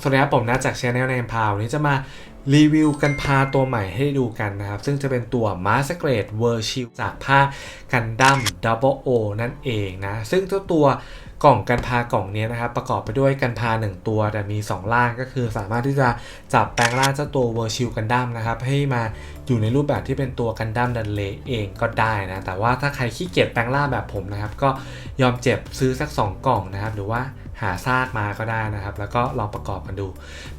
สวัสดีครับผมนะจากช anel ในพาววันนี้จะมารีวิวกันพาตัวใหม่ให้ดูกันนะครับ ซึ่งจะเป็นตัว Master a d e w o r s h i l จากผ้ากันดั้ม Double O นั่นเองนะ ซึ่งเจ้าตัวกล่องกันพากล่องนี้นะครับ ประกอบไปด้วยกันพา 1 ตัว แต่มี 2 ล่างก็คือสามารถที่จะจับแปลงร่างเจ้าตัว w o r s h i l กันดั้มนะครับ ให้มาอยู่ในรูปแบบที่เป็นตัวกันดั้มดันเลเองก็ได้นะ แต่ว่าถ้าใครขี้เกียจแปลงร่างแบบผมนะครับ ก็ยอมเจ็บซื้อสัก 2 กล่องนะครับ หรือว่า หาซากมาก็ได้นะครับ แล้วก็ลองประกอบกันดู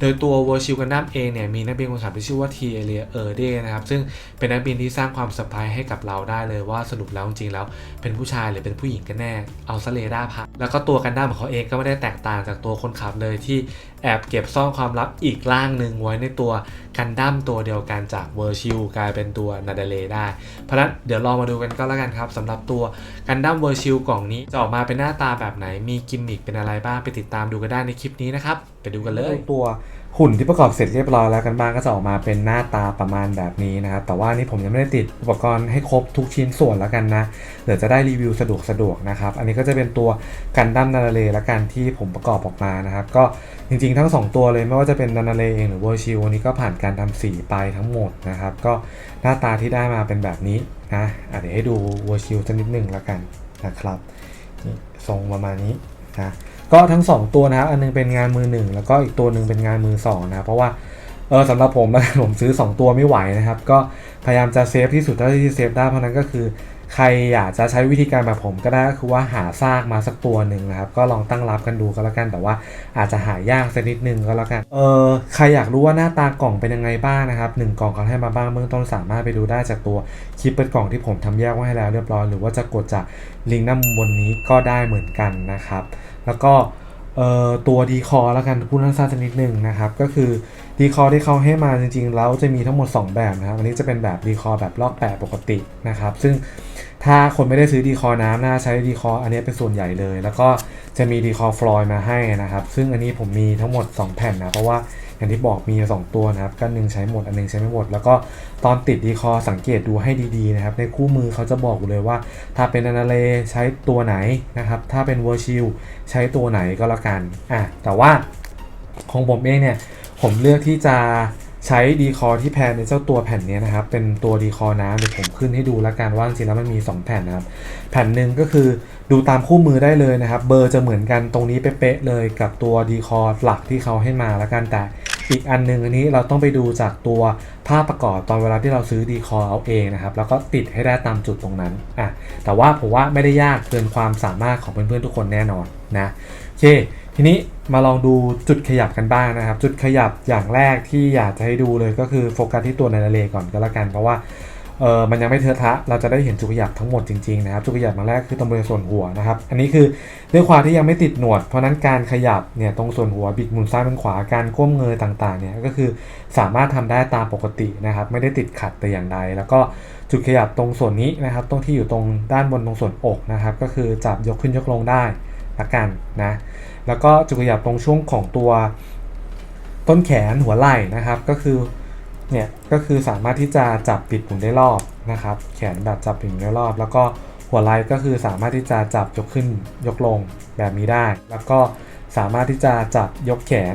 โดยตัว v i r t u a l Gundam เองเนี่ยมีนักบินคนขับที่ชื่อว่า T a l i a e r d e นะครับ ซึ่งเป็นนักบินที่สร้างความเซอร์ไพรส์ให้กับเราได้เลยว่าสรุปแล้วจริงๆแล้ว เป็นผู้ชายหรือเป็นผู้หญิงกันแน่ เอาซะเลดาพักแล้วก็ตัวกันด้าของเขาเองก็ไม่ได้แตกต่างจากตัวคนขับเลยที่ แอบเก็บซ่อนความลับอีกร่างหนึ่งไว้ในตัวกันดั้มตัวเดียวกันจากเวอร์ชิลกลายเป็นตัวนาดเลได้ เพราะฉะนั้นเดี๋ยวลองมาดูกันก็แล้วกันครับสำหรับตัวกันดั้มเวอร์ชิลกล่องนี้จะออกมาเป็นหน้าตาแบบไหนมีกิมมิคเป็นอะไรบ้างไปติดตามดูกันได้ในคลิปนี้นะครับไปดูกันเลยตัว หุ่นที่ประกอบเสร็จเรียบร้อยแล้วกันบ้างก็จะออกมาเป็นหน้าตาประมาณแบบนี้นะครับ แต่ว่านี่ผมยังไม่ได้ติดอุปกรณ์ให้ครบทุกชิ้นส่วนแล้วกันนะเดี๋ยวจะได้รีวิวสะดวกสะดวกนะครับ อันนี้ก็จะเป็นตัวกันดั้มนานาเลแล้วกันที่ผมประกอบออกมานะครับ ก็จริงๆทั้ง 2 ตัวเลยไม่ว่าจะเป็นนานาเลเองหรือเวอร์ชิวอันนี้ก็ผ่านการทำสีไปทั้งหมดนะครับ ก็หน้าตาที่ได้มาเป็นแบบนี้นะเดี๋ยวให้ดูเวอร์ชิวสักนิดหนึ่งแล้วกันนะครับนี่ทรงประมาณนี้นะ ก็ทั้ง 2 ตัวนะครับ อันนึงเป็นงานมือ 1 แล้วก็อีกตัวหนึ่งเป็นงานมือ2นะครับเพราะว่าเออสำหรับผมผมซื้อ 2 ตัวไม่ไหวนะครับ ก็พยายามจะเซฟที่สุดเท่าที่เซฟได้เพราะนั้นก็คือ ใครอยากจะใช้วิธีการแบบผมก็ได้ก็คือว่าหาซากมาสักตัวหนึ่งนะครับ ก็ลองตั้งรับกันดูก็แล้วกัน แต่ว่าอาจจะหายากสักนิดนึงก็แล้วกันเออใครอยากรู้ว่าหน้าตากล่องเป็นยังไงบ้างนะครับหนึ่งกล่องเขาให้มาบ้างเบื้องต้นสามารถไปดูได้จากตัวคลิปเปิดกล่องที่ผมทำแยกไว้ให้แล้วเรียบร้อยหรือว่าจะกดจากลิงก์ด้านบนนี้ก็ได้เหมือนกันนะครับ แล้วก็ตัวดีคอแล้วกันพูดสั้นๆสักนิดนึงนะครับ ก็คือดีคอที่เขาให้มาจริงๆ แล้วจะมีทั้งหมด 2 แบบนะครับ อันนี้จะเป็นแบบดีคอแบบลอกแปะปกตินะครับ ซึ่งถ้าคนไม่ได้ซื้อดีคอน้ำน่าใช้ดีคออันนี้เป็นส่วนใหญ่เลย แล้วก็จะมีดีคอฟลอยมาให้นะครับ ซึ่งอันนี้ผมมีทั้งหมด 2 แผ่นนะ เพราะว่า อย่างที่บอกมี 2 ตัวนะครับก็หนึ่งใช้หมดอันหนึงใช้ไม่หมด แล้วก็ตอนติดดีคอสังเกตดูให้ดีๆนะครับในคู่มือเขาจะบอกเลยว่า ถ้าเป็นอนาเลใช้ตัวไหนนะครับถ้าเป็นเวอร์ชิลใช้ตัวไหนก็แล้วกันอะแต่ว่าของผมเองเนี่ยผมเลือกที่จะใช้ดีคอที่แพนในเจ้าตัวแผ่นนี้นะครับ เป็นตัวดีคอน้ำเดี๋ยวผมขึ้นให้ดูแล้วกันว่าจริงๆแล้วมันมี 2 แผ่นนะครับ แผ่นหนึ่งก็คือดูตามคู่มือได้เลยนะครับ เบอร์จะเหมือนกันตรงนี้เป๊ะๆเลยกับตัวดีคอหลักที่เขาให้มาแล้วกันแต่ อีกอันหนึงอันนี้เราต้องไปดูจากตัวภาพประกอบตอนเวลาที่เราซื้อดีคอเอาเองนะครับ แล้วก็ติดให้ได้ตามจุดตรงนั้นอะแต่ว่าผมว่าไม่ได้ยากเกินความสามารถของเพื่อนๆทุกคนแน่นอนนะโอเค ทีนี้มาลองดูจุดขยับกันบ้างนะครับ จุดขยับอย่างแรกที่อยากจะให้ดูเลยก็คือโฟกัสที่ตัวในทะเลก่อนก็แล้วกันเพราะว่า เออมันยังไม่เทอะทะ เราจะได้เห็นจุดขยับทั้งหมดจริงๆนะครับจุดขยับมาแรกคือตรงบริเวณส่วนหัวนะครับ อันนี้คือด้วยความที่ยังไม่ติดหนวด เพราะนั้นการขยับเนี่ยตรงส่วนหัวบิดหมุนซ้ายเป็นขวาการก้มเงยต่างๆเนี่ยก็คือสามารถทำได้ตามปกตินะครับ ไม่ได้ติดขัดแต่อย่างใด แล้วก็จุดขยับตรงส่วนนี้นะครับ ตรงที่อยู่ตรงด้านบนตรงส่วนอกนะครับ ก็คือจับยกขึ้นยกลงได้ละกันนะ แล้วก็จุดขยับตรงช่วงของตัวต้นแขนหัวไหล่นะครับ ก็คือ เนี่ยก็คือสามารถที่จะจับปิดหมุนได้รอบนะครับ แขนแบบจับปิดหมุนได้รอบ แล้วก็หัวไหล่ก็คือสามารถที่จะจับยกขึ้นยกลงแบบนี้ได้ แล้วก็สามารถที่จะจับยกแขน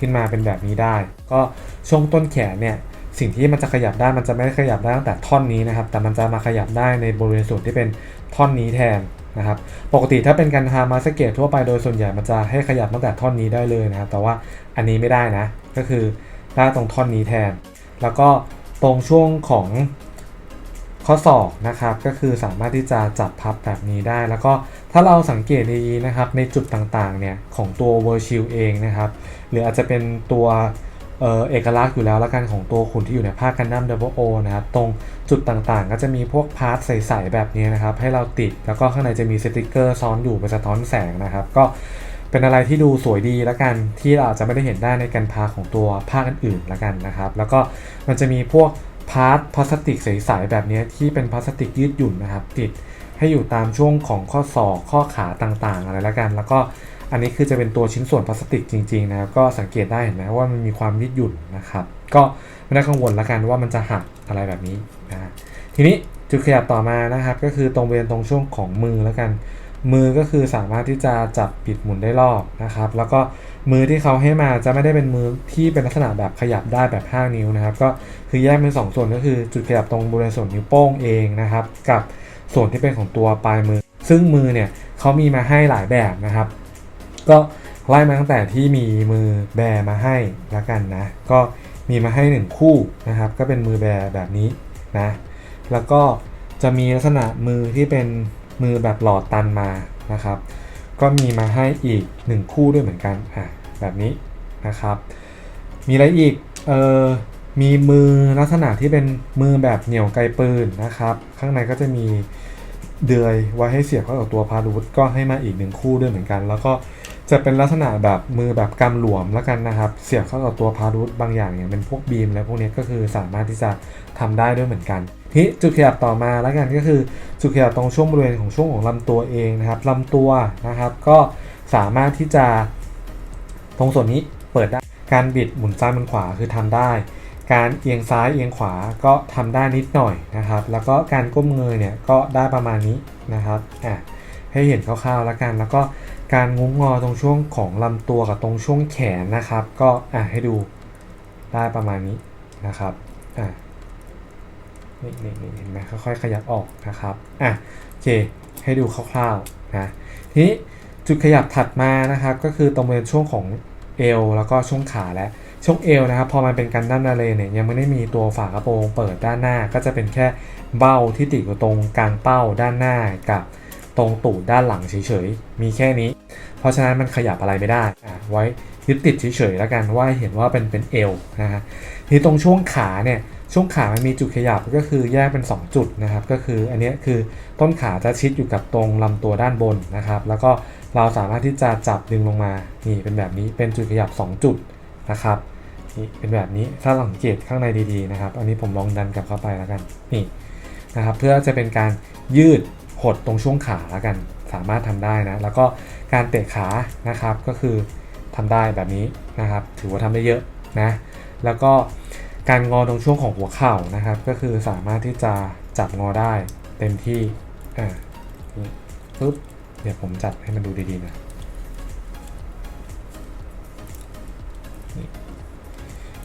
ขึ้นมาเป็นแบบนี้ได้ ก็ช่วงต้นแขนเนี่ยสิ่งที่มันจะขยับได้มันจะไม่ได้ขยับได้ตั้งแต่ท่อนนี้นะครับ แต่มันจะมาขยับได้ในบริเวณส่วนที่เป็นท่อนนี้แทนนะครับ ปกติถ้าเป็นการทามาสเกตทั่วไปโดยส่วนใหญ่มันจะให้ขยับตั้งแต่ท่อนนี้ได้เลยนะครับ แต่ว่าอันนี้ไม่ได้นะ ก็คือ ได้ตรงท่อนนี้แทน แล้วก็ตรงช่วงของข้อศอกนะครับ ก็คือสามารถที่จะจับพับแบบนี้ได้ แล้วก็ถ้าเราสังเกตดีๆนะครับ ในจุดต่างๆเนี่ยของตัวเวอร์ชิลเองนะครับ หรืออาจจะเป็นตัวเออเอกลักษณ์อยู่แล้วละกันของตัวขุนที่อยู่ในภาคกันดั้มดับเบิลโอนะครับ ตรงจุดต่างๆ ก็จะมีพวกพาร์ทใสๆแบบนี้นะครับ ให้เราติดแล้วก็ข้างในจะมีสติกเกอร์ซ้อนอยู่เป็นสะท้อนแสงนะครับ ก็ เป็นอะไรที่ดูสวยดีละกันที่เราอาจจะไม่ได้เห็นได้ในกันพาของตัวภาคอื่นๆละกันนะครับ แล้วก็มันจะมีพวกพาร์ทพลาสติกใสๆแบบนี้ที่เป็นพลาสติกยืดหยุ่นนะครับ ติดให้อยู่ตามช่วงของข้อศอกข้อขาต่างๆ อะไรละกัน แล้วก็อันนี้คือจะเป็นตัวชิ้นส่วนพลาสติกจริงๆนะครับก็สังเกตได้เห็นไหมว่ามันมีความยืดหยุ่นนะครับ ก็ไม่ได้กังวลละกันว่ามันจะหักอะไรแบบนี้นะทีนี้จุดขยับต่อมานะครับ ก็คือตรงบริเวณตรงช่วงของมือแล้วกัน มือก็คือสามารถที่จะจับปิดหมุนได้รอบนะครับ แล้วก็มือที่เขาให้มาจะไม่ได้เป็นมือที่เป็นลักษณะแบบขยับได้แบบ 5 นิ้วนะครับ ก็คือแยกเป็น 2 ส่วนก็คือจุดขยับตรงบริเวณส่วนนิ้วโป้งเองนะครับ กับส่วนที่เป็นของตัวปลายมือ ซึ่งมือเนี่ยเขามีมาให้หลายแบบนะครับ ก็ไล่มาตั้งแต่ที่มีมือแบมาให้ละกันนะ ก็มีมาให้ 1 คู่นะครับ ก็เป็นมือแบแบบนี้นะ แล้วก็จะมีลักษณะมือที่เป็น มือแบบหลอดตันมานะครับ ก็มีมาให้อีก 1 คู่ด้วยเหมือนกันอะแบบนี้นะครับ มีอะไรอีกเออมีมือลักษณะที่เป็นมือแบบเหนี่ยวไกลปืนนะครับ ข้างในก็จะมีเดือยไว้ให้เสียบเข้ากับตัวพารูทก็ให้มาอีกหนึ่งคู่ด้วยเหมือนกัน แล้วก็จะเป็นลักษณะแบบมือแบบกำหลวมแล้วกันนะครับ เสียบเข้ากับตัวพารูทบางอย่างอย่างเป็นพวกบีมและพวกนี้ก็คือสามารถที่จะทำได้ด้วยเหมือนกัน ทีจุดขยับต่อมาแล้วกันก็คือจุดขยับตรงช่วงบริเวณของช่วงของลำตัวเองนะครับลำตัวนะครับ ก็สามารถที่จะตรงส่วนนี้เปิดได้การบิดหมุนซ้ายหมุนขวาคือทำได้ การเอียงซ้ายเอียงขวาก็ทำได้นิดหน่อยนะครับ แล้วก็การก้มเงยเนี่ยก็ได้ประมาณนี้นะครับอะให้เห็นคร่าวๆแล้วกัน แล้วก็การงุ้มงอตรงช่วงของลำตัวกับตรงช่วงแขนนะครับ ก็อะให้ดูได้ประมาณนี้นะครับอะ นี่นี่นี่เห็นไหมค่อยๆขยับออกนะครับอะโอเคให้ดูคร่าวๆนะทีนี้จุดขยับถัดมานะครับ ก็คือตรงบริเวณช่วงของเอวแล้วก็ช่วงขาและช่วงเอวนะครับ พอมันเป็นกันด้านนาเลเนี่ยยังไม่ได้มีตัวฝากระโปรงเปิดด้านหน้า ก็จะเป็นแค่เบ้าที่ติดอยู่ตรงกลางเป้าด้านหน้ากับตรงตูดด้านหลังเฉยๆ มีแค่นี้ เพราะฉะนั้นมันขยับอะไรไม่ได้อะไว้ยึดติดเฉยๆแล้วกันว่าเห็นว่าเป็นเป็นเอวนะฮะทีตรงช่วงขาเนี่ย ช่วงขามันมีจุดขยับก็คือแยกเป็น 2 จุดนะครับ ก็คืออันนี้คือต้นขาจะชิดอยู่กับตรงลำตัวด้านบนนะครับ แล้วก็เราสามารถที่จะจับดึงลงมานี่เป็นแบบนี้เป็นจุดขยับ 2 จุดนะครับนี่เป็นแบบนี้ถ้าสังเกตข้างในดีๆนะครับ อันนี้ผมลองดันกลับเข้าไปแล้วกันนี่นะครับ เพื่อจะเป็นการยืดหดตรงช่วงขาแล้วกัน สามารถทำได้นะ แล้วก็การเตะขานะครับก็คือทำได้แบบนี้นะครับ ถือว่าทำได้เยอะนะ แล้วก็ การงอตรงช่วงของหัวเข่านะครับ ก็คือสามารถที่จะจับงอได้เต็มที่อ่าปึ๊บเดี๋ยวผมจัดให้มันดูดีๆนะนี่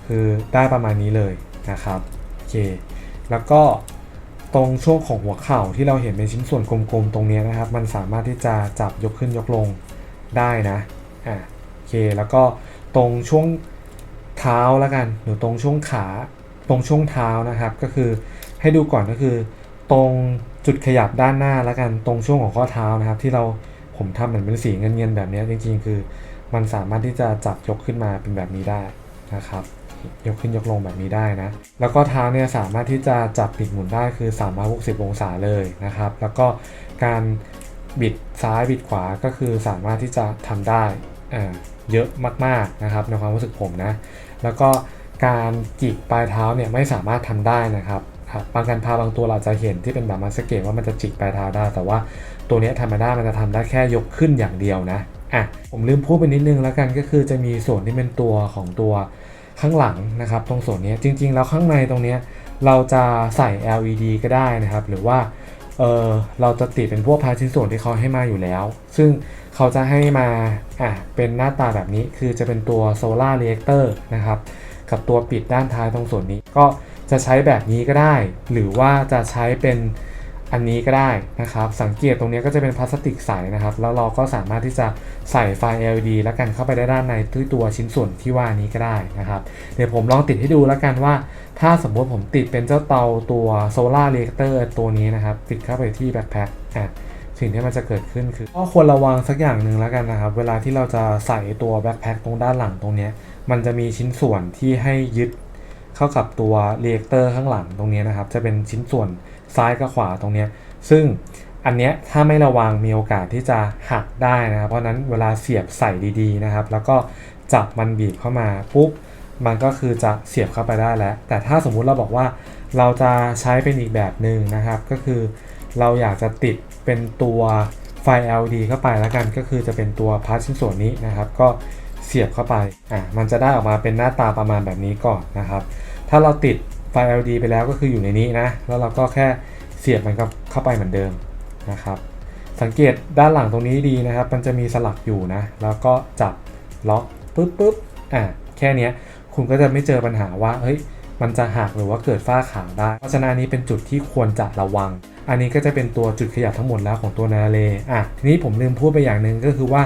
คือได้ประมาณนี้เลยนะครับโอเคแล้วก็ตรงช่วงของหัวเข่าที่เราเห็นเป็นชิ้นส่วนกลมๆตรงนี้นะครับ มันสามารถที่จะจับยกขึ้นยกลงได้นะอ่าโอเคแล้วก็ตรงช่วง เท้าแล้วกันหรือตรงช่วงขาตรงช่วงเท้านะครับ ก็คือให้ดูก่อนก็คือ ตรงจุดขยับด้านหน้าแล้วกันตรงช่วงของข้อเท้านะครับ ที่เราผมทำเหมือนเป็นสีเงินๆแบบนี้จริงๆ คือ มันสามารถที่จะจับยกขึ้นมาเป็นแบบนี้ได้นะครับยกขึ้นยกลงแบบนี้ได้นะ แล้วก็เท้าเนี่ยสามารถที่จะจับปิดหมุนได้คือ 360 องศาเลยนะครับ แล้วก็การบิดซ้ายบิดขวาก็คือสามารถที่จะทำได้เยอะมากๆนะครับในความรู้สึกผมนะ แล้วก็การจิกปลายเท้าเนี่ยไม่สามารถทำได้นะครับครับบางการพาบางตัวเราจะเห็นที่เป็นแบบมาสเกตว่ามันจะจิกปลายเท้าได้ แต่ว่าตัวนี้ธรรมดามันจะทำได้แค่ยกขึ้นอย่างเดียวนะอะผมลืมพูดไปนิดนึงแล้วกันก็คือจะมีส่วนที่เป็นตัวของตัวข้างหลังนะครับ ตรงส่วนนี้จริง ๆ แล้วข้างในตรงนี้เราจะใส่ LED ก็ได้นะครับ หรือว่า เออเราจะติดเป็นพวกพาชิ้นส่วนที่เขาให้มาอยู่แล้ว ซึ่งเขาจะให้มาอะเป็นหน้าตาแบบนี้คือจะเป็นตัวโซลาร์เรียกเตอร์นะครับ กับตัวปิดด้านท้ายตรงส่วนนี้ ก็จะใช้แบบนี้ก็ได้ หรือว่าจะใช้เป็นอันนี้ก็ได้นะครับ สังเกตตรงนี้ก็จะเป็นพลาสติกใสนะครับ แล้วเราก็สามารถที่จะใส่ไฟ LED แล้วกันเข้าไปได้ด้านในที่ตัวชิ้นส่วนที่ว่านี้ก็ได้นะครับ เดี๋ยวผมลองติดให้ดูแล้วกันว่า ถ้าสมมติผมติดเป็นเจ้าเตาตัวโซลาร์เรกเตอร์ตัวนี้นะครับ ติดเข้าไปที่แบ็คแพ็คอะสิ่งที่มันจะเกิดขึ้นคือก็ควรระวังสักอย่างหนึ่งแล้วกันนะครับ เวลาที่เราจะใส่ตัวแบ็คแพ็คตรงด้านหลังตรงนี้ มันจะมีชิ้นส่วนที่ให้ยึดเข้ากับตัวเรกเตอร์ข้างหลังตรงนี้นะครับ จะเป็นชิ้นส่วนซ้ายกับขวาตรงนี้ ซึ่งอันเนี้ยถ้าไม่ระวังมีโอกาสที่จะหักได้นะครับ เพราะนั้นเวลาเสียบใส่ดีๆนะครับ แล้วก็จับมันบีบเข้ามาปุ๊บ มันก็คือจะเสียบเข้าไปได้แล้ว แต่ถ้าสมมุติเราบอกว่าเราจะใช้เป็นอีกแบบหนึ่งนะครับ ก็คือเราอยากจะติดเป็นตัวไฟ LED เข้าไปแล้วกันก็คือจะเป็นตัวพาร์ทชิ้นส่วนนี้นะครับ ก็เสียบเข้าไปอะมันจะได้ออกมาเป็นหน้าตาประมาณแบบนี้ก่อนนะครับ ถ้าเราติดไฟ LED ไปแล้วก็คืออยู่ในนี้นะ แล้วเราก็แค่เสียบมันกับเข้าไปเหมือนเดิมนะครับ สังเกตด้านหลังตรงนี้ดีนะครับ มันจะมีสลักอยู่นะ แล้วก็จับล็อกปุ๊บปุ๊บอะแค่เนี้ย คุณก็จะไม่เจอปัญหาว่าเฮ้ยมันจะหักหรือว่าเกิดฝ้าขาวได้ เพราะฉะนั้นอันนี้เป็นจุดที่ควรจะระวัง อันนี้ก็จะเป็นตัวจุดขยับทั้งหมดแล้วของตัวนาเลอะทีนี้ผมลืมพูดไปอย่างหนึ่งก็คือว่า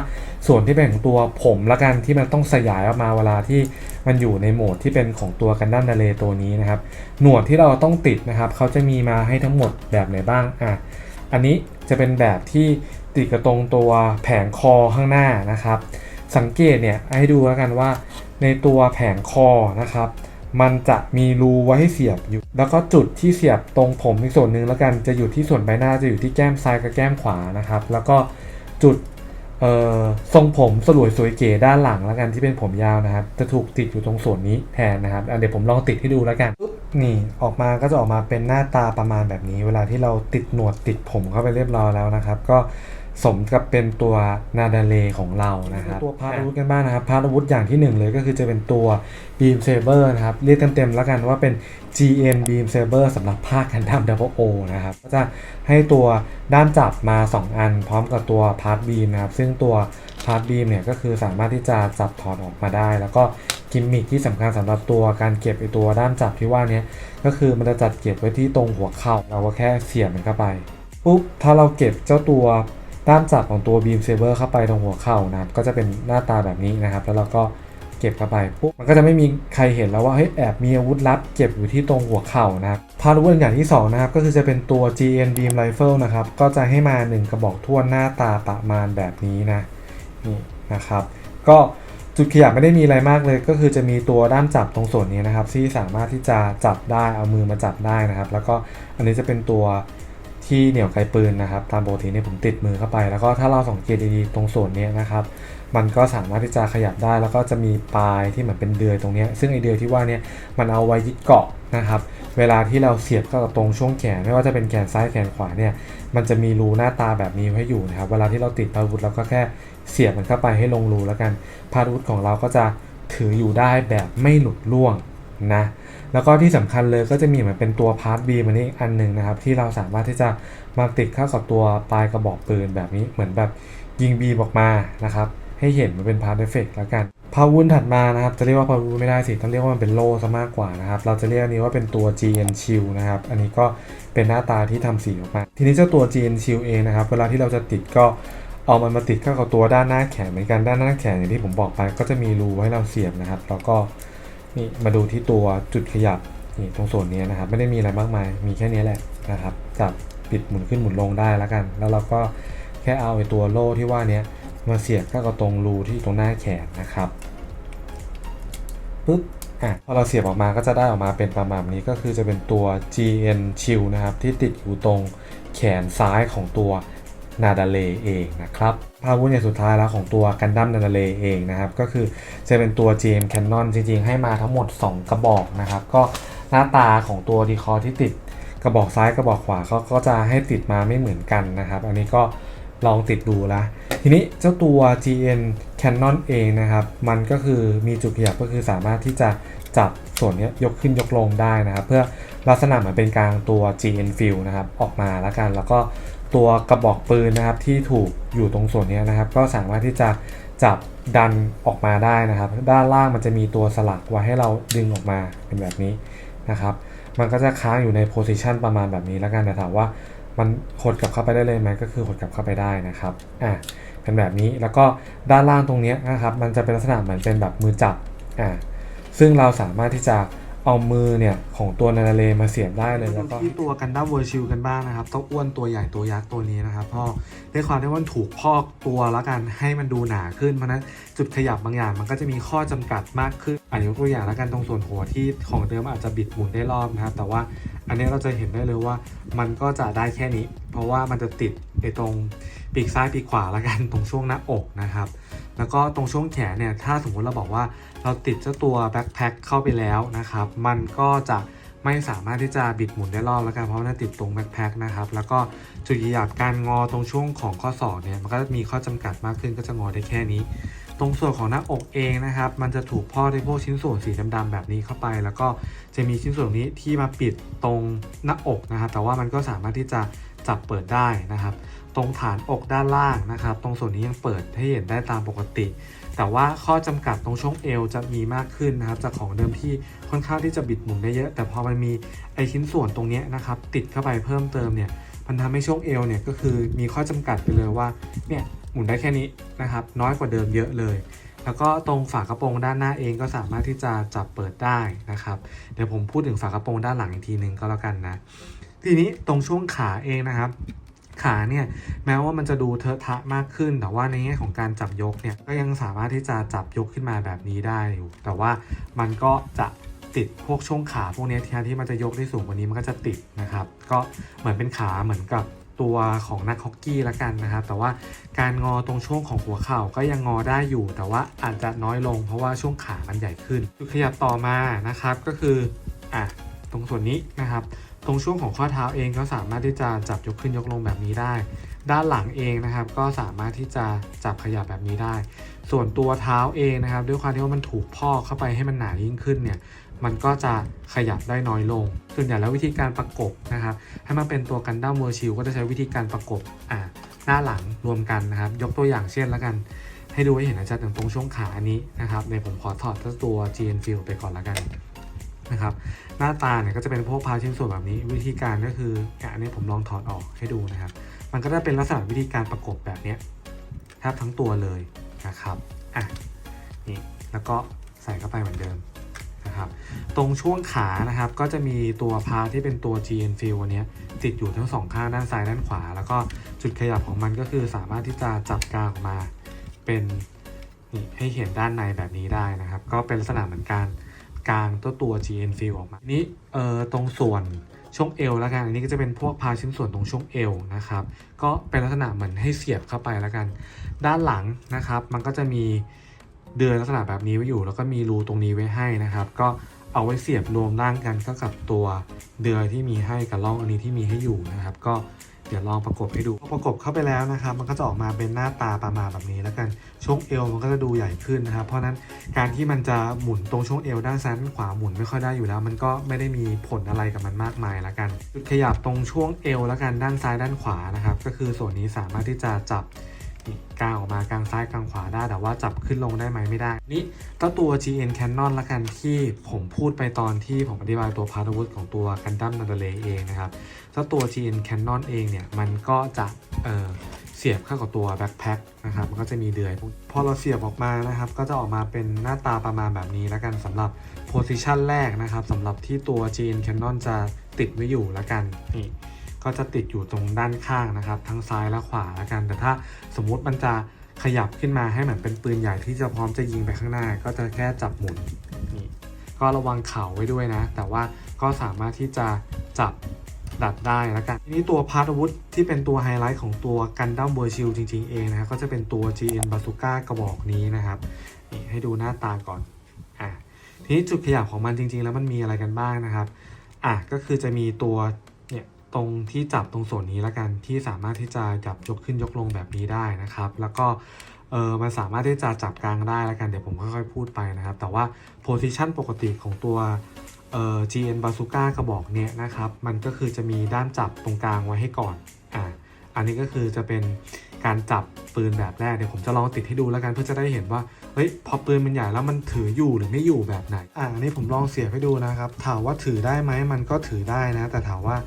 ส่วนที่เป็นของตัวผมละกันที่มันต้องสยายออกมาเวลาที่มันอยู่ในโหมดที่เป็นของตัวกันดั้มนาเลตัวนี้นะครับ หนวดที่เราต้องติดนะครับเขาจะมีมาให้ทั้งหมดแบบไหนบ้างอะอันนี้จะเป็นแบบที่ติดกับตรงตัวแผงคอข้างหน้านะครับ สังเกตเนี่ยให้ดูแล้วกันว่า ในตัวแผงคอนะครับ มันจะมีรูไว้ให้เสียบอยู่ แล้วก็จุดที่เสียบตรงผมอีกส่วนหนึ่งแล้วกันจะอยู่ที่ส่วนใบหน้าจะอยู่ที่แก้มซ้ายกับแก้มขวานะครับ แล้วก็จุดทรงผมสลวยสวยเก๋ด้านหลังแล้วกันที่เป็นผมยาวนะครับ จะถูกติดอยู่ตรงส่วนนี้แทนนะครับเดี๋ยวผมลองติดให้ดูแล้วกันนี่ออกมาก็จะออกมาเป็นหน้าตาประมาณแบบนี้ เวลาที่เราติดหนวดติดผมเข้าไปเรียบร้อยแล้วนะครับ ก็ สมกับเป็นตัวนาดาเลของเรานะครับตัวพาร์ทอาวุธกันบ้างนะครับพาร์ทอาวุธอย่างที่หนึ่งเลยก็คือจะเป็นตัว Beam Saber นะครับ เรียกเต็มๆแล้วกันว่าเป็น GN Beam Saber สำหรับภาคกันดั้ม Double O นะครับ ก็จะให้ตัวด้ามจับมา 2 อัน พร้อมกับตัวพาร์ทบีมนะครับ ซึ่งตัวพาร์ทบีมเนี่ยก็คือสามารถที่จะจับถอดออกมาได้ แล้วก็กิมมิคที่สำคัญสำหรับตัวการเก็บไอตัวด้ามจับที่ว่าเนี้ก็คือมันจะจัดเก็บไว้ที่ตรงหัวเข่า เราก็แค่เสียบมันเข้าไปปุ๊บถ้าเราเก็บเจ้าตัว ด้ามจับของตัว Beam Saber เข้าไปตรงหัวเข่านะครับก็จะเป็นหน้าตาแบบนี้นะครับ แล้วเราก็เก็บเข้าไปปุ๊บมันก็จะไม่มีใครเห็นแล้วว่าเฮ้ยแอบมีอาวุธลับเก็บอยู่ที่ตรงหัวเข่านะครับพาราวุธอย่างที่สองนะครับก็คือจะเป็นตัว GN Beam Rifle นะครับก็จะให้มา 1 กระบอกทั่วหน้าตาประมาณแบบนี้นะนี่นะครับ ก็จุดขยับไม่ได้มีอะไรมากเลย ก็คือจะมีตัวด้ามจับตรงส่วนนี้นะครับ ที่สามารถที่จะจับได้เอามือมาจับได้นะครับ แล้วก็อันนี้จะเป็นตัว ที่เหนี่ยวไกลปืนนะครับ ตามปกติเนี่ยผมติดมือเข้าไป แล้วก็ถ้าเราสังเกตดีๆตรงส่วนนี้นะครับ มันก็สามารถที่จะขยับได้ แล้วก็จะมีปลายที่เหมือนเป็นเดือยตรงนี้ ซึ่งไอเดือยที่ว่าเนี่ยมันเอาไว้ยึดเกาะนะครับ เวลาที่เราเสียบเข้ากับตรงช่วงแขนไม่ว่าจะเป็นแขนซ้ายแขนขวาเนี่ย มันจะมีรูหน้าตาแบบนี้ไว้อยู่นะครับ เวลาที่เราติดพาวุธเราก็แค่เสียบมันเข้าไปให้ลงรูแล้วกันพาวุธของเราก็จะถืออยู่ได้แบบไม่หลุดร่วงนะ แล้วก็ที่สำคัญเลยก็จะมีเหมือนเป็นตัวพาร์ทบีมันนี่อีกอันหนึ่งนะครับ ที่เราสามารถที่จะมาติดเข้ากับตัวปลายกระบอกปืนแบบนี้เหมือนแบบยิงบีออกมานะครับให้เห็นมันเป็นพาร์ทเอฟเฟกต์แล้วกันพาวุธถัดมานะครับ จะเรียกว่าพาวุธไม่ได้สิ ต้องเรียกว่ามันเป็นโล่ซะมากกว่านะครับ เราจะเรียกอันนี้ว่าเป็นตัว GN Shield นะครับ อันนี้ก็เป็นหน้าตาที่ทำสีออกมา ทีนี้เจ้าตัว GN Shield เองนะครับ เวลาที่เราจะติดก็เอามันมาติดเข้ากับตัวด้านหน้าแขนเหมือนกัน ด้านหน้าแขนอย่างที่ผมบอกไป ก็จะมีรูให้เราเสียบนะครับ แล้วก็ นี่มาดูที่ตัวจุดขยับนี่ตรงส่วนนี้นะครับ ไม่ได้มีอะไรมากมาย มีแค่นี้แหละนะครับ จับปิดหมุนขึ้นหมุนลงได้แล้วกัน แล้วเราก็แค่เอาไอ้ตัวโล่ที่ว่านี้มาเสียบเข้ากับตรงรูที่ตรงหน้าแขนนะครับปุ๊บอะพอเราเสียบออกมาก็จะได้ออกมาเป็นประมาณนี้ก็คือจะเป็นตัว GN Shield นะครับ ที่ติดอยู่ตรงแขนซ้ายของตัว นาดาเลเองนะครับภาพวุธอย่างสุดท้ายแล้วของตัวกันดั้มนาดาเลเองนะครับ ก็คือจะเป็นตัว GM Canon จริงๆ ให้มาทั้งหมด 2 กระบอกนะครับ ก็หน้าตาของตัวดีคอที่ติดกระบอกซ้ายกระบอกขวาเขาก็จะให้ติดมาไม่เหมือนกันนะครับ อันนี้ก็ลองติดดูละทีนี้เจ้าตัว GN Canon เองนะครับ มันก็คือมีจุดขยับก็คือสามารถที่จะจับส่วนนี้ยยกขึ้นยกลงได้นะครับ เพื่อลักษณะเหมือนเป็นกลางตัว GN Field นะครับ ออกมาแล้วกัน แล้วก็ ตัวกระบอกปืนนะครับที่ถูกอยู่ตรงส่วนนี้นะครับ ก็สามารถที่จะจับดันออกมาได้นะครับ ด้านล่างมันจะมีตัวสลักไว้ให้เราดึงออกมาเป็นแบบนี้นะครับ มันก็จะค้างอยู่ในโพซิชันประมาณแบบนี้แล้วกันแต่ถามว่ามันหดกลับเข้าไปได้เลยไหมก็คือหดกลับเข้าไปได้นะครับอะเป็นแบบนี้แล้วก็ด้านล่างตรงนี้นะครับ มันจะเป็นลักษณะเหมือนเป็นแบบมือจับอะซึ่งเราสามารถที่จะ เอามือเนี่ยของตัวนาเลมาเสียบได้เลยแล้วก็ที่ตัวกันดั้มเวอร์ชิลกันบ้างนะครับต้องอ้วนตัวใหญ่ตัวยักษ์ตัวนี้นะครับเพราะด้วยความที่ว่ามันถูกพอกตัวแล้วกันให้มันดูหนาขึ้นเพราะนั้นจุดขยับบางอย่างมันก็จะมีข้อจำกัดมากขึ้นอันนี้ตัวอย่างแล้วกันตรงส่วนหัวที่ของเดิมอาจจะบิดหมุนได้รอบนะครับ แต่ว่าอันนี้เราจะเห็นได้เลยว่ามันก็จะได้แค่นี้ เพราะว่ามันจะติดไอ้ตรงปีกซ้ายปีกขวาแล้วกันตรงช่วงหน้าอกนะครับ แล้วก็ตรงช่วงแขนเนี่ยถ้าสมมุติเราบอกว่าเราติดเจ้าตัวแบ็คแพ็คเข้าไปแล้วนะครับมันก็จะไม่สามารถที่จะบิดหมุนได้รอบแล้วกันเพราะว่าติดตรงแบ็คแพ็คนะครับแล้วก็จุดหยับการงอตรงช่วงของข้อศอกเนี่ยมันก็จะมีข้อจำกัดมากขึ้นก็จะงอได้แค่นี้ ตรงส่วนของหน้าอกเองนะครับมันจะถูกพ่อด้วยพวกชิ้นส่วนสีดำๆแบบนี้เข้าไป แล้วก็จะมีชิ้นส่วนนี้ที่มาปิดตรงหน้าอกนะครับแต่ว่ามันก็สามารถที่จะจับเปิดได้นะครับ ตรงฐานอกด้านล่างนะครับ ตรงส่วนนี้ยังเปิดให้เห็นได้ตามปกติ แต่ว่าข้อจำกัดตรงช่วงเอวจะมีมากขึ้นนะครับจากของเดิมที่ค่อนข้างที่จะบิดหมุนได้เยอะ แต่พอมันมีไอชิ้นส่วนตรงนี้นะครับติดเข้าไปเพิ่มเติมเนี่ยมันทำให้ช่วงเอวเนี่ยก็คือมีข้อจำกัดไปเลยว่าเนี่ยหมุนได้แค่นี้นะครับน้อยกว่าเดิมเยอะเลยแล้วก็ตรงฝากระโปรงด้านหน้าเองก็สามารถที่จะจับเปิดได้นะครับ เดี๋ยวผมพูดถึงฝากระโปรงด้านหลังอีกทีหนึ่งก็แล้วกันนะ ทีนี้ตรงช่วงขาเองนะครับ ขาเนี่ยแม้ว่ามันจะดูเทอะทะมากขึ้น แต่ว่าในแง่ของการจับยกเนี่ยก็ยังสามารถที่จะจับยกขึ้นมาแบบนี้ได้อยู่แต่ว่ามันก็จะติดพวกช่วงขาพวกนี้ยแทนที่มันจะยกได้สูงกว่านี้มันก็จะติดนะครับ ก็เหมือนเป็นขาเหมือนกับตัวของนักฮอกกี้ละกันนะครับ แต่ว่าการงอตรงช่วงของหัวเข่าก็ยังงอได้อยู่ แต่ว่าอาจจะน้อยลงเพราะว่าช่วงขามันใหญ่ขึ้นจุดขยับต่อมานะครับก็คืออะตรงส่วนนี้นะครับ ตรงช่วงของข้อเท้าเองก็สามารถที่จะจับยกขึ้นยกลงแบบนี้ได้ ด้านหลังเองนะครับ ก็สามารถที่จะจับขยับแบบนี้ได้ ส่วนตัวเท้าเองนะครับ ด้วยความที่ว่ามันถูกพอกเข้าไปให้มันหนายิ่งขึ้นเนี่ยมันก็จะขยับได้น้อยลง ส่วนใหญ่แล้ววิธีการประกบนะครับ ให้มันเป็นตัวกันดั้มเวอร์ชิลก็จะใช้วิธีการประกบอ่าหน้าหลังรวมกันนะครับ ยกตัวอย่างเช่นแล้วกัน ให้ดูให้เห็นชัดอย่างตรงช่วงขาอันนี้นะครับในผมขอถอดตัว GN Field ไปก่อนแล้วกัน นะครับ หน้าตาเนี่ยก็จะเป็นพวกพาชิ้นส่วนแบบนี้ วิธีการก็คืออันนี้ผมลองถอดออกให้ดูนะครับ มันก็จะเป็นลักษณะวิธีการประกบแบบนี้แทบทั้งตัวเลยนะครับอะนี่แล้วก็ใส่เข้าไปเหมือนเดิมนะครับตรงช่วงขานะครับก็จะมีตัวพาที่เป็นตัว GN Fill อันนี้ติดอยู่ทั้งสองข้างด้านซ้ายด้านขวา แล้วก็จุดขยับของมันก็คือสามารถที่จะจับกางออกมาเป็นนี่ให้เห็นด้านในแบบนี้ได้นะครับ ก็เป็นลักษณะเหมือนการ กลางตัวตัว GN Fill ออกมานี้เอ่อตรงส่วนช่วงเอวแล้วกัน อันนี้ก็จะเป็นพวกพาชิ้นส่วนตรงช่วงเอวนะครับ ก็เป็นลักษณะเหมือนให้เสียบเข้าไปแล้วกัน ด้านหลังนะครับ มันก็จะมีเดือยลักษณะแบบนี้ไว้อยู่ แล้วก็มีรูตรงนี้ไว้ให้นะครับ ก็เอาไว้เสียบรวมร่างกันเข้ากับตัวเดือยที่มีให้กับร่องอันนี้ที่มีให้อยู่นะครับ ก็ เดี๋ยวลองประกบให้ดูพอประกบเข้าไปแล้วนะครับ มันก็จะออกมาเป็นหน้าตาประมาณแบบนี้แล้วกันช่วงเอวมันก็จะดูใหญ่ขึ้นนะครับ เพราะนั้นการที่มันจะหมุนตรงช่วงเอวด้านซ้ายด้านขวาหมุนไม่ค่อยได้อยู่แล้ว มันก็ไม่ได้มีผลอะไรกับมันมากมายแล้วกันจุดขยับตรงช่วงเอวแล้วกันด้านซ้ายด้านขวานะครับ ก็คือส่วนนี้สามารถที่จะจับ กางออกมากางซ้ายกลางขวาได้ แต่ว่าจับขึ้นลงได้ไหมไม่ได้ นี่ก็ตัว GN Canon ละกันที่ผมพูดไปตอนที่ผมอธิบายตัวพาร์ทอาวุธของตัว Gundam n a d a l e เองนะครับเจ้าตัว GN Canon เองเนี่ย มันก็จะเเสียบเข้ากับตัว Backpack นะครับ มันก็จะมีเดือย พอเราเสียบออกมานะครับ ก็จะออกมาเป็นหน้าตาประมาณแบบนี้แล้วกันสำหรับ Position แรกนะครับสำหรับที่ตัว GN Canon จะติดไว้อยู่แล้วกันนี่ ก็จะติดอยู่ตรงด้านข้างนะครับ ทั้งซ้ายและขวาแล้วกัน แต่ถ้าสมมุติมันจะขยับขึ้นมาให้เหมือนเป็นปืนใหญ่ที่จะพร้อมจะยิงไปข้างหน้า ก็จะแค่จับหมุนนี่ก็ระวังเข่าไว้ด้วยนะ แต่ว่าก็สามารถที่จะจับดัดได้แล้วกันทีนี้ตัวพาร์ทอาวุธที่เป็นตัวไฮไลท์ของตัวกันดั้มเวอร์ชิลจริง ๆ เองนะครับก็จะเป็นตัว GN Bazooka กระบอกนี้นะครับนี่ให้ดูหน้าตาก่อนอะทีนี้จุดขยับของมันจริง ๆ แล้วมันมีอะไรกันบ้างนะครับอะก็คือจะมีตัว ตรงที่จับตรงส่วนนี้แล้วกันที่สามารถที่จะจับยกขึ้นยกลงแบบนี้ได้นะครับ แล้วก็เออมันสามารถที่จะจับกลางได้แล้วกันเดี๋ยวผมค่อยๆพูดไปนะครับ แต่ว่าโพ i ิชันปกติของตัวเอ่อ GN Bazooka กระบอกเนี้ยนะครับมันก็คือจะมีด้านจับตรงกลางไว้ให้ก่อนอ่าอันนี้ก็คือจะเป็นการจับปืนแบบแรกเดี๋ยวผมจะลองติดให้ดูแล้วกันเพื่อจะได้เห็นว่าเฮ้ยพอปืนมันใหญ่แล้วมันถืออยู่หรือไม่อยู่แบบไหนอ่าอันนี้ผมลองเสียบให้ดูนะครับถามว่าถือได้ไหมมันก็ถือได้นะ แต่ถามว่า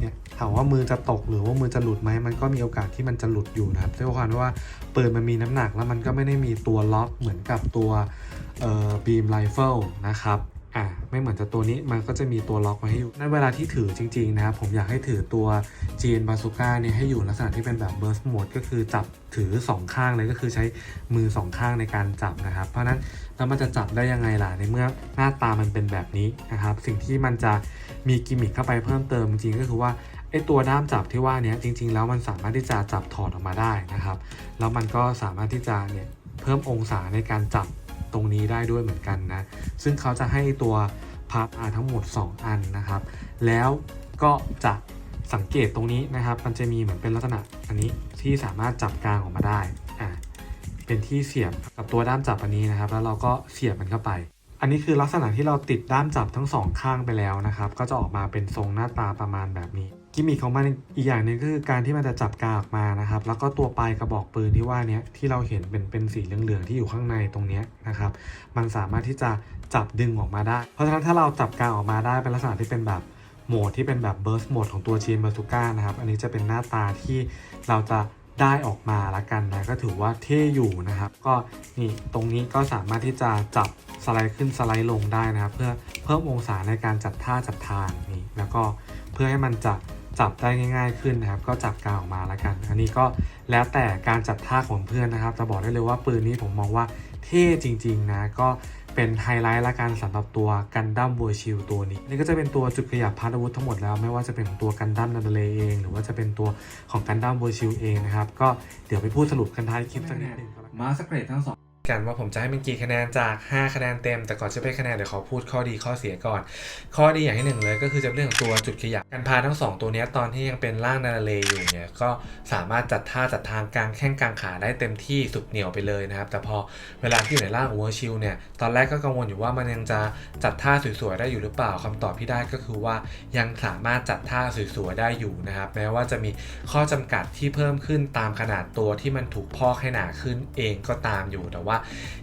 เนี่ยถามว่ามือจะตกหรือว่ามือจะหลุดไหมมันก็มีโอกาสที่มันจะหลุดอยู่นะครับด้วยความว่าปืนมันมีน้ำหนักแล้วมันก็ไม่ได้มีตัวล็อกเหมือนกับตัวเอ่อบีมไรเฟิลนะครับ อ่าไม่เหมือนจะตัวนี้มันก็จะมีตัวล็อกไว้ให้อยู่ในเวลาที่ถือจริงๆนะครับผมอยากให้ถือตัว GN Bazooka เนี่ยให้อยู่ลักษณะที่เป็นแบบ burst mode ก็คือจับถือ 2 ข้างเลยก็คือใช้มือ 2 ข้างในการจับนะครับ เพราะนั้นแล้วมันจะจับได้ยังไงล่ะในเมื่อหน้าตามันเป็นแบบนี้นะครับ สิ่งที่มันจะมีกิมมิคเข้าไปเพิ่มเติมจริงๆก็คือว่าไอตัวด้ามจับที่ว่านี้จริง ๆ แล้วมันสามารถที่จะจับถอดออกมาได้นะครับ แล้วมันก็สามารถที่จะเนี่ยเพิ่มองศาในการจับ รงนี้ได้ด้วยเหมือนกันนะ ซึ่งเขาจะให้ตัวพับอาทั้งหมด 2 อันนะครับ แล้วก็จะสังเกตตรงนี้นะครับ มันจะมีเหมือนเป็นลักษณะอันนี้ที่สามารถจับกลางออกมาได้อ่าเป็นที่เสียบกับตัวด้ามจับอันนี้นะครับ แล้วเราก็เสียบมันเข้าไป อันนี้คือลักษณะที่เราติดด้ามจับทั้งสองข้างไปแล้วนะครับ ก็จะออกมาเป็นทรงหน้าตาประมาณแบบนี้ กิมมิคของมันอีกอย่างหนึงก็คือการที่มันจะจับกาออกมานะครับ แล้วก็ตัวปลายกระบอกปืนที่ว่านี้ที่เราเห็นเป็นเป็นสีเหลืองๆที่อยู่ข้างในตรงนี้นะครับ มันสามารถที่จะจับดึงออกมาได้ เพราะฉะนั้นถ้าเราจับกาออกมาได้เป็นลักษณะที่เป็นแบบโหมดที่เป็นแบบ burst mode ของตัวจีนบาซูก้านะครับ อันนี้จะเป็นหน้าตาที่เราจะได้ออกมาละกันนะก็ถือว่าเท่อยู่นะครับ ก็นี่ตรงนี้ก็สามารถที่จะจับสไลด์ขึ้นสไลด์ลงได้นะครับ เพื่อเพิ่มองศาในการจัดท่าจัดทางนี่แล้วก็เพื่อให้มันจะ จับได้ง่าย ๆ ขึ้นนะครับ ก็จับกาวออกมาและกัน อันนี้ก็แล้วแต่การจัดท่าของเพื่อนนะครับ จะบอกได้เลยว่าปืนนี้ผมมองว่าเท่จริง ๆ นะ ก็เป็นไฮไลท์ละกันสำหรับตัวกันดั้มเวชิลตัวนี้ นี่ก็จะเป็นตัวจุดขยับพาร์ทอาวุธทั้งหมดแล้ว ไม่ว่าจะเป็นของตัวกันดั้มนันเดเลเอง หรือว่าจะเป็นตัวของกันดั้มเวชิลเองนะครับ ก็เดี๋ยวไปพูดสรุปกันท้ายคลิปสักนิดหนึงก็แล้วกันมาสเกรดทั้งสอง กันว่าผมจะให้มันกี่คะแนนจาก 5 คะแนนเต็ม แต่ก่อนจะไปคะแนนเดี๋ยวขอพูดข้อดีข้อเสียก่อน ข้อดีอย่างที่หนึ่งเลยก็คือจะเรื่องของตัวจุดขยับการพาทั้งสองตัวนี้ตอนที่ยังเป็นร่างนาเลอยู่เนี่ยก็สามารถจัดท่าจัดทางกลางแข้งกลางขาได้เต็มที่สุดเหนียวไปเลยนะครับแต่พอเวลาที่อยู่ในร่างของเวอร์ชิลเนี่ยตอนแรกก็กังวลอยู่ว่ามันยังจะจัดท่าสวยๆได้อยู่หรือเปล่าคำตอบที่ได้ก็คือว่ายังสามารถจัดท่าสวยๆได้อยู่นะครับแม้ว่าจะมีข้อจำกัดที่เพิ่มขึ้นตามขนาดตัวที่มันถูกพอกให้หนาขึ้นเองก็ตามอยู่แต่ว่า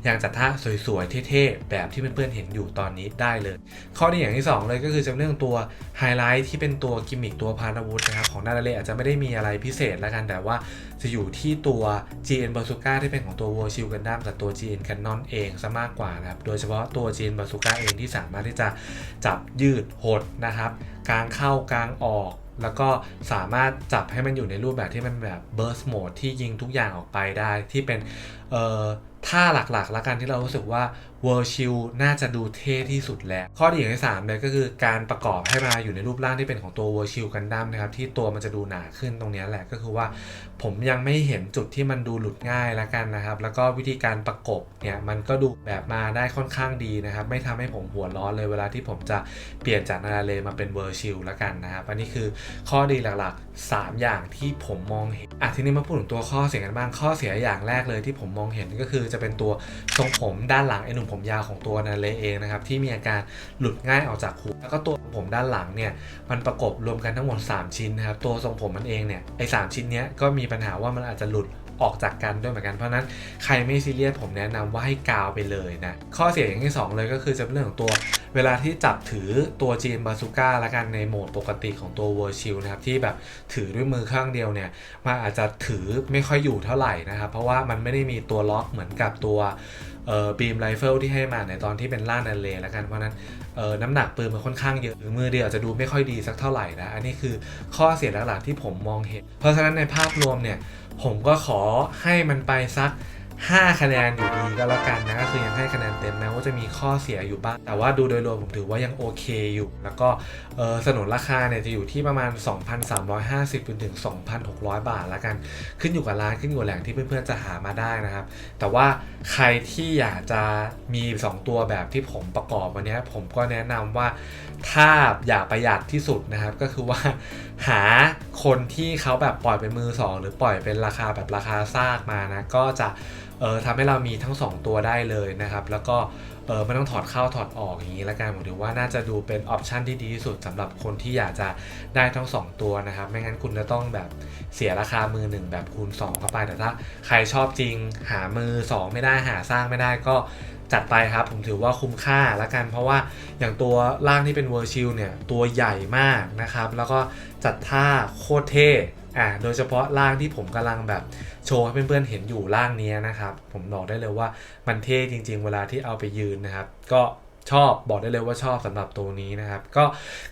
ยังจัดท่าสวยๆ เท่ๆ แบบที่เพื่อนๆเห็นอยู่ตอนนี้ได้เลย ข้อดีอย่างที่ 2 เลยก็คือจะเรื่องตัวไฮไลท์ที่เป็นตัวกิมมิคตัวพานาวุธนะครับของนาดาเลอาจจะไม่ได้มีอะไรพิเศษแล้วกันแต่ว่าจะอยู่ที่ตัว GN Bazooka ที่เป็นของตัว War Shield Gundam กับตัว GN Cannon เองซะมากกว่านะครับโดยเฉพาะตัว GN Bazooka เองที่สามารถที่จะจับยืดหดนะครับกลางเข้ากลางออกแล้วก็สามารถจับให้มันอยู่ในรูปแบบที่มันแบบ burst mode ที่ยิงทุกอย่างออกไปได้ที่เป็นเอ่อ ท่าหลักๆแล้วกันที่เรารู้สึกว่า World Shield น่าจะดูเท่ที่สุดแล้ว ข้อดีอย่างที่3เลยก็คือการประกอบให้มาอยู่ในรูปร่างที่เป็นของตัว World Shield Gundam นะครับที่ตัวมันจะดูหนาขึ้นตรงนี้แหละก็คือว่า ผมยังไม่เห็นจุดที่มันดูหลุดง่ายแล้วกันนะครับ แล้วก็วิธีการประกบเนี่ยมันก็ดูแบบมาได้ค่อนข้างดีนะครับ ไม่ทำให้ผมหัวร้อนเลยเวลาที่ผมจะเปลี่ยนจากนาราเลมาเป็นเวอร์ชิลแล้วกันนะครับอันนี้คือข้อดีหลักๆ 3 อย่างที่ผมมองเห็นอะทีนี้มาพูดถึงตัวข้อเสียกันบ้างข้อเสียอย่างแรกเลยที่ผมมองเห็นก็คือจะเป็นตัวทรงผมด้านหลังไอ้หนุ่มผมยาวของตัวนาเลเองนะครับที่มีอาการหลุดง่ายออกจากหูแล้วก็ตัวผมด้านหลังเนี่ยมันประกบรวมกันทั้งหมด 3 ชิ้นนะครับตัวทรงผมมันเองเนี่ยไอ้สชิ้นเนี้ยก็มีปัญหาว่ามันอาจจะหลุดออกจากกันด้วยเหมือนกันเพราะนั้นใครไม่ซีเรียสผมแนะนำว่าให้กาวไปเลยนะข้อเสียอย่างที่ 2 เลยก็คือจะเป็นเรื่องของตัว เวลาที่จับถือตัวจีนบาซูก้าละกันในโหมดปกติของตัวเวอร์ชิลนะครับ ที่แบบถือด้วยมือข้างเดียวเนี่ยมันอาจจะถือไม่ค่อยอยู่เท่าไหร่นะครับ เพราะว่ามันไม่ได้มีตัวล็อกเหมือนกับตัวเออบีมไรเฟิลที่ให้มาในตอนที่เป็นล่านันเลแล้วกันเพราะนั้นเออน้ำหนักปืนมันค่อนข้างเยอะหรือมือเดียวจะดูไม่ค่อยดีสักเท่าไหร่นะ อันนี้คือข้อเสียหลักๆที่ผมมองเห็น เพราะฉะนั้นในภาพรวมเนี่ย ผมก็ขอให้มันไปสัก 5 คะแนนอยู่ดีก็แล้วกันนะก็คือยังให้คะแนนเต็มแม้ว่าจะมีข้อเสียอยู่บ้าง แต่ว่าดูโดยรวมผมถือว่ายังโอเคอยู่ แล้วก็เออสนุนราคาเนี่ยจะอยู่ที่ประมาณ 2,350จนถึง 2,600 บาทแล้วกัน ขึ้นอยู่กับร้านขึ้นอยู่กับแหล่งที่เพื่อนๆจะหามาได้นะครับ แต่ว่าใครที่อยากจะมี 2 ตัวแบบที่ผมประกอบวันนี้ผมก็แนะนำว่าถ้าอยากประหยัดที่สุดนะครับก็คือว่าหาคนที่เขาแบบปล่อยเป็นมือสองหรือปล่อยเป็นราคาแบบราคาซากมานะก็จะ เออทำให้เรามีทั้ง 2 ตัวได้เลยนะครับ แล้วก็เออไม่ต้องถอดเข้าถอดออกอย่างนี้ละกันผมถือว่าน่าจะดูเป็นออปชันที่ดีที่สุดสำหรับคนที่อยากจะได้ทั้ง 2 ตัวนะครับ ไม่งั้นคุณจะต้องแบบเสียราคามือหนึ่งแบบคูณ 2 เข้าไป แต่ถ้าใครชอบจริงหามือ 2 ไม่ได้หาสร้างไม่ได้ก็จัดไปครับผมถือว่าคุ้มค่าละกัน เพราะว่าอย่างตัวร่างที่เป็นเวอร์ชิลเนี่ยตัวใหญ่มากนะครับ แล้วก็จัดท่าโคตรเท่ อ่าโดยเฉพาะร่างที่ผมกำลังแบบโชว์ให้เพื่อนๆเห็นอยู่ร่างนี้นะครับ ผมบอกได้เลยว่ามันเท่จริง ๆ เวลาที่เอาไปยืนนะครับ ก็ ชอบบอกได้เลยว่าชอบสำหรับตัวนี้นะครับ ก็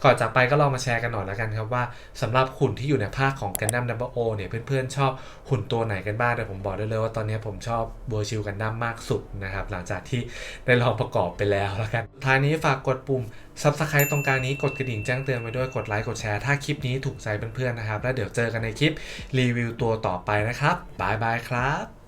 ก่อนจากไปก็ลองมาแชร์กันหน่อยแล้วกันครับว่าสำหรับหุ่นที่อยู่ในภาคของ Gundam Number O เนี่ยเพื่อนๆชอบหุ่นตัวไหนกันบ้างแต่ผมบอกได้เลยว่าตอนนี้ผมชอบบัวชิลกันดั้มมากสุดนะครับ หลังจากที่ได้ลองประกอบไปแล้วแล้วกันท้ายนี้ฝากกดปุ่ม Subscribe ตรงกลางนี้กดกระดิ่งแจ้งเตือนไว้ด้วยกดไลค์กดแชร์ถ้าคลิปนี้ถูกใจเพื่อนๆนะครับ แล้วเดี๋ยวเจอกันในคลิปรีวิวตัวต่อไปนะครับบายบายครับ